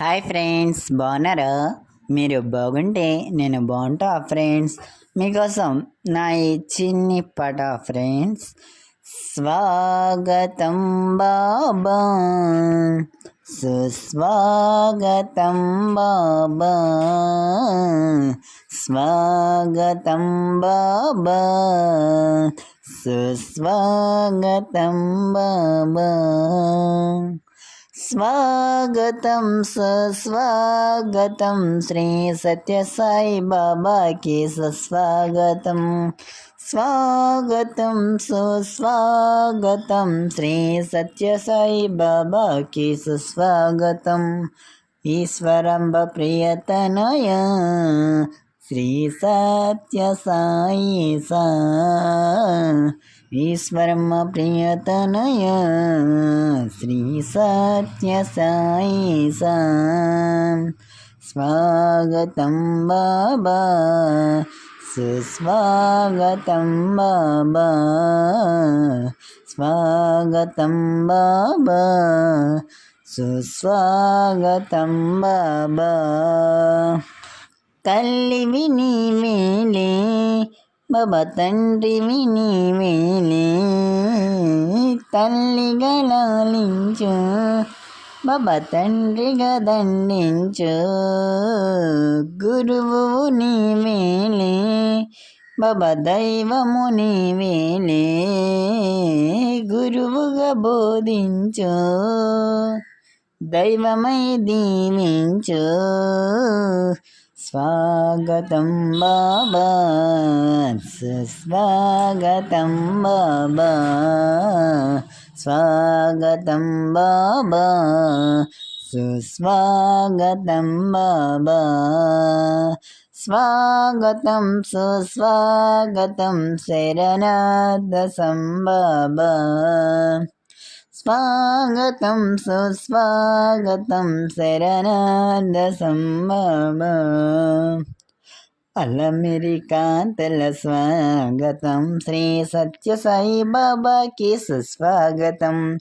Hi friends బాగున్నారా? మీరు బాగుంటే నేను బాగుంటా ఫ్రెండ్స్. మీకోసం నా ఈ చిన్ని పట ఫ్రెండ్స్. స్వాగతం బాబా. సుస్వాగతం బాబా. స్వాగతం బాబా. సుస్వాగతం బాబా. स्वागतं सस्वागतं श्री सत्यसाबा के सुस्वागतं स्वागतं सुस्वागतं श्री सत्यसाई बाबा के सुस्वागतम्। ईश्वरम्बप्रियतनय श्रीसत्यसाई सा। ఈశ్వరమ్మ ప్రియతనయ శ్రీ సత్య సాయి స్వాగతం బాబా సుస్వాగతం బాబా స్వాగతం బాబా సుస్వాగతం బాబా. తల్లివి నీవేలే బాబా తండ్రివి నీవేలే తల్లిగా లాలించు బబ తండ్రిగా దండించు గురువు నీవేలే బబ దైవము నీవేలే గురువుగా బోధించు. దైవమై దీవించు. స్వాగతం బాబా సుస్వాగతం బాబా స్వాగతం బాబా సుస్వాగతం బాబా స్వాగతం సుస్వాగతం శరణాద సంబాబా స్వాగతం సుస్వాగతం శరణాద సంభవ. అలమిరికాంతల స్వాగతం శ్రీ సత్య సాయి బాబాకి సుస్వాగతం.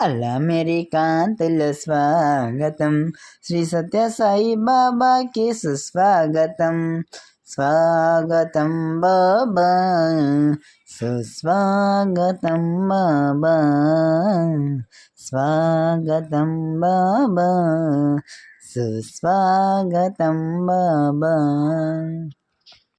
అలమిరికాంతల స్వాగతం శ్రీ సత్య సాయి బాబాకి సుస్వాగతం. స్వాగతం బాబా సుస్వాగతం బాబా స్వాగతం బాబా సుస్వాగతం బాబా.